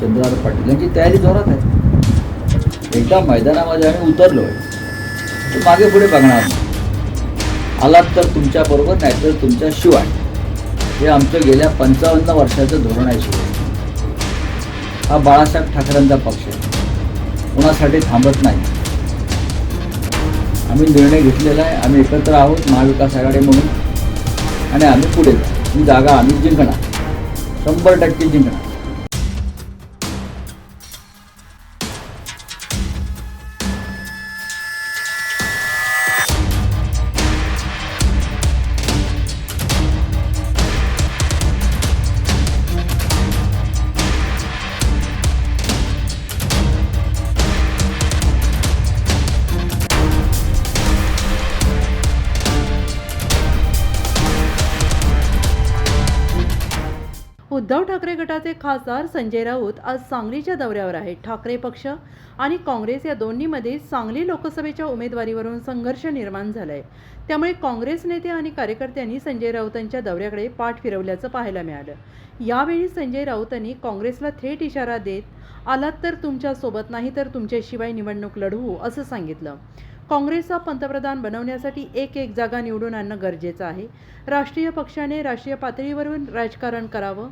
चंद्रहार पाटील यांची तयारी जोरात आहे. एकदा मैदानामध्ये आम्ही उतरलो. तर मागे पुढे बघणार आलात तर तुमच्याबरोबर नाही तर तुमच्याशिवाय हे आमचं गेल्या पंचावन्न वर्षाचं धोरण आहे शिवाय. हा बाळासाहेब ठाकरेंचा पक्ष आहे. कोणासाठी थांबत नाही. आम्ही निर्णय घेतलेला आहे. आम्ही एकत्र आहोत महाविकास आघाडी म्हणून. आणि आम्ही पुढे जाऊ. ही जागा आम्ही जिंकणार. शंभर टक्के जिंकणार. उद्धव ठाकरे गटाचे खासदार संजय राऊत आज सांगलीच्या दौऱ्यावर आहेत. ठाकरे पक्ष आणि काँग्रेस या दोन्हीमध्ये सांगली लोकसभेच्या उमेदवारीवरून संघर्ष निर्माण झालाय. त्यामुळे काँग्रेस नेते आणि कार्यकर्त्यांनी संजय राऊतांच्या दौऱ्याकडे पाठ फिरवल्याचं पाहायला मिळालं. यावेळी संजय राऊतांनी काँग्रेसला थेट इशारा देत आलात तर तुमच्यासोबत नाही तर तुमच्याशिवाय निवडणूक लढवू असं सांगितलं. काँग्रेसचा पंतप्रधान बनवण्यासाठी एक एक जागा निवडून आणणं गरजेचं आहे. राष्ट्रीय पक्षाने राष्ट्रीय पातळीवरून राजकारण करावं.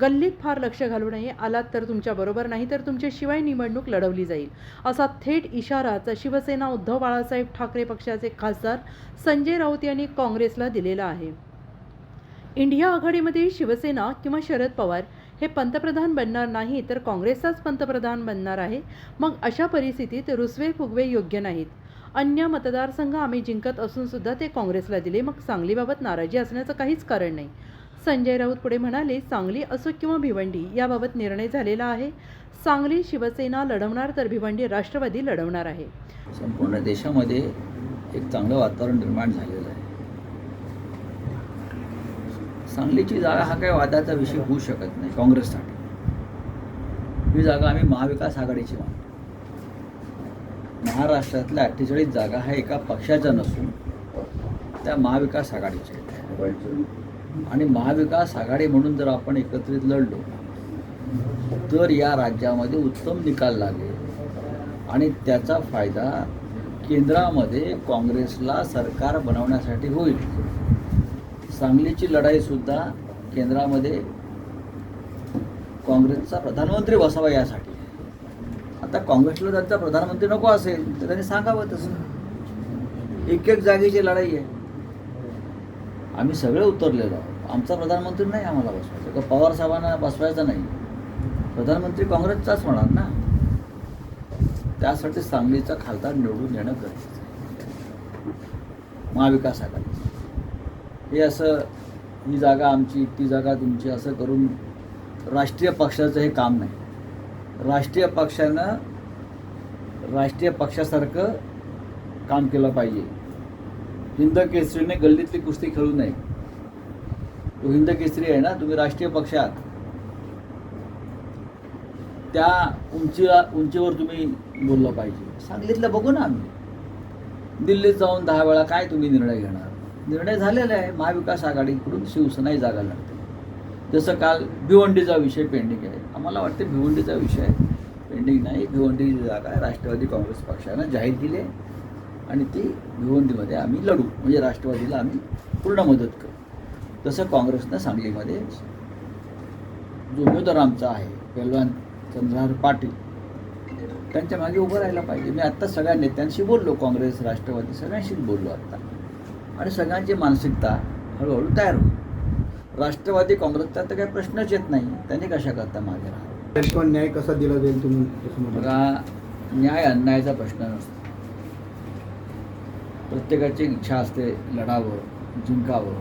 गल्लीत फार लक्ष घालू नये. आलात तर तुमच्याबरोबर नाही तर तुमच्याशिवाय निवडणूक लढवली जाईल. असा थेट इशाराचा शिवसेना उद्धव बाळासाहेब ठाकरे पक्षाचे खासदार संजय राऊत यांनी काँग्रेसला दिलेला आहे. इंडिया आघाडीमध्ये शिवसेना किंवा शरद पवार हे पंतप्रधान बनणार नाही तर काँग्रेसचाच पंतप्रधान बनणार आहे. मग अशा परिस्थितीत रुसवे फुगवे योग्य नाहीत. अन्य मतदारसंघ आम्ही जिंकत असून सुद्धा ते काँग्रेसला दिले. मग सांगलीबाबत नाराजी असण्याचं काहीच कारण नाही. संजय राऊत पुढे म्हणाले सांगली असो किंवा भिवंडी याबाबत निर्णय झालेला आहे. सांगली शिवसेना लढवणार तर भिवंडी राष्ट्रवादी लढवणार आहे. संपूर्ण देशामध्ये एक चांगलं वातावरण निर्माण झालेलं आहे. सांगलीची जागा हा काही वादाचा विषय होऊ शकत नाही काँग्रेससाठी. ही जागा आम्ही महाविकास आघाडीची मानतो. महाराष्ट्रातल्या अठ्ठेचाळीस जागा ह्या एका पक्षाच्या नसून त्या महाविकास आघाडीच्या आहेत. आणि महाविकास आघाडी म्हणून जर आपण एकत्रित लढलो तर या राज्यामध्ये उत्तम निकाल लागेल. आणि त्याचा फायदा केंद्रामध्ये काँग्रेसला सरकार बनवण्यासाठी होईल. सांगलीची लढाईसुद्धा केंद्रामध्ये काँग्रेसचा प्रधानमंत्री बसावा यासाठी. आता काँग्रेसला त्यांचा प्रधानमंत्री नको असेल तर त्यांनी सांगावं तसं. एक एक जागेची लढाई आहे. आम्ही सगळे उतरलेलो आहोत. आमचा प्रधानमंत्री नाही आम्हाला बसवायचा. का पवार साहेबांना बसवायचा नाही. प्रधानमंत्री काँग्रेसचाच होणार ना? त्यासाठी सांगलीचा खासदार निवडून येणं गरजेचं आहे. महाविकास आघाडी. हे असं ही जागा आमची ती जागा तुमची असं करून राष्ट्रीय पक्षाचं हे काम नाही. राष्ट्रीय पक्षानं राष्ट्रीय पक्षासारखं काम केलं पाहिजे. हिंद केसरीने गल्लीतली कुस्ती खेळू नये. तो हिंद केसरी आहे ना तुम्ही राष्ट्रीय पक्षात. त्या उंचीला उंचीवर तुम्ही बोललं पाहिजे. सांगलीतलं बघू ना आम्ही. दिल्लीत जाऊन दहा वेळा काय तुम्ही निर्णय घेणार? निर्णय झालेला आहे. महाविकास आघाडीकडून शिवसेनाही जागा लागते. जसं काल भिवंडीचा विषय पेंडिंग आहे. आम्हाला वाटते भिवंडीचा विषय पेंडिंग नाही. भिवंडीची जागा राष्ट्रवादी काँग्रेस पक्षानं जाहीर केली आहे. आणि ती भिवंडीमध्ये आम्ही लढू. म्हणजे राष्ट्रवादीला आम्ही पूर्ण मदत करू. तसं काँग्रेसनं सांगलीमध्ये जो उमेदवार आमचा आहे पेलवान चंद्रहार पाटील त्यांच्या मागे उभं राहायला पाहिजे. मी आत्ता सगळ्या नेत्यांशी बोललो काँग्रेस राष्ट्रवादी सगळ्यांशीच बोललो आत्ता. आणि सगळ्यांची मानसिकता हळूहळू तयार होईल. राष्ट्रवादी काँग्रेसचा तर काही प्रश्नच येत नाही. त्यांनी कशा करता मागे किंवा न्याय कसा दिला जाईल तुम्ही? बघा न्याय अन्यायाचा प्रश्न नसतो. प्रत्येकाची इच्छा असते लढावं जिंकावं.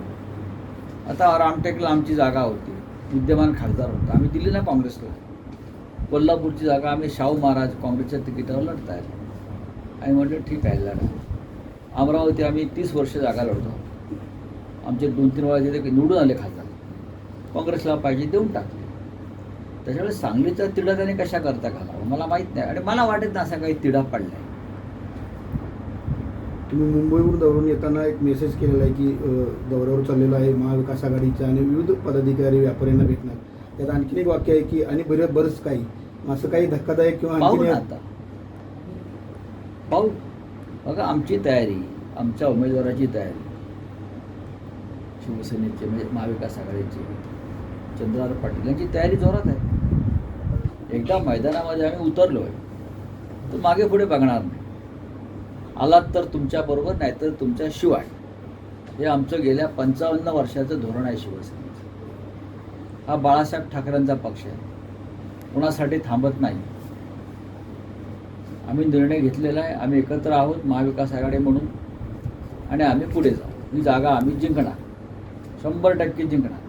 आता रामटेकला आमची जागा होती. विद्यमान खासदार होता. आम्ही दिली ना काँग्रेसला कोल्हापूरची जागा आम्ही शाहू महाराज काँग्रेसच्या तिकिटावर लढतायत आणि म्हटलं ठीक आहे लढा. अमरावती आम्ही तीस वर्ष जागा लढतो. आमचे दोन तीन वेळा तिथे निवडून आले खासदार. काँग्रेसला पाहिजे देऊन टाकले. त्याच्यामुळे सांगलीचा तिढा त्याने कशा करता घालावं? मला माहीत नाही. आणि मला वाटत नाही असा काही तिढा पडलाय. तुम्ही मुंबईवरून दौऱ्यावरून येताना एक मेसेज केलेला आहे की दौऱ्यावर चाललेला आहे महाविकास आघाडीच्या आणि विविध पदाधिकारी व्यापाऱ्यांना भेटणार. त्यात आणखीन एक वाक्य आहे की आणि बरं बरंच काही. असं काही धक्कादायक किंवा ना आणखी आता. पाहू. बघा आमची तयारी आमच्या उमेदवाराची तयारी. शिवसेनेची म्हणजे महाविकास आघाडीची. चंद्रहार पाटील यांची तयारी जोरात आहे. एकदा मैदानामध्ये आम्ही उतरलो आहे तर मागे पुढे बघणार नाही. आलात तर तुमच्याबरोबर नाहीतर तुमच्याशिवाय हे आमचं गेल्या पंचावन्न वर्षाचं धोरण आहे शिवसेनेचं. हा बाळासाहेब ठाकरेंचा पक्ष आहे. कोणासाठी थांबत नाही. आम्ही निर्णय घेतलेला आहे. आम्ही एकत्र आहोत महाविकास आघाडी म्हणून. आणि आम्ही पुढे जाऊ. ही जागा आम्ही जिंकणार. शंभर टक्के जिंकणार.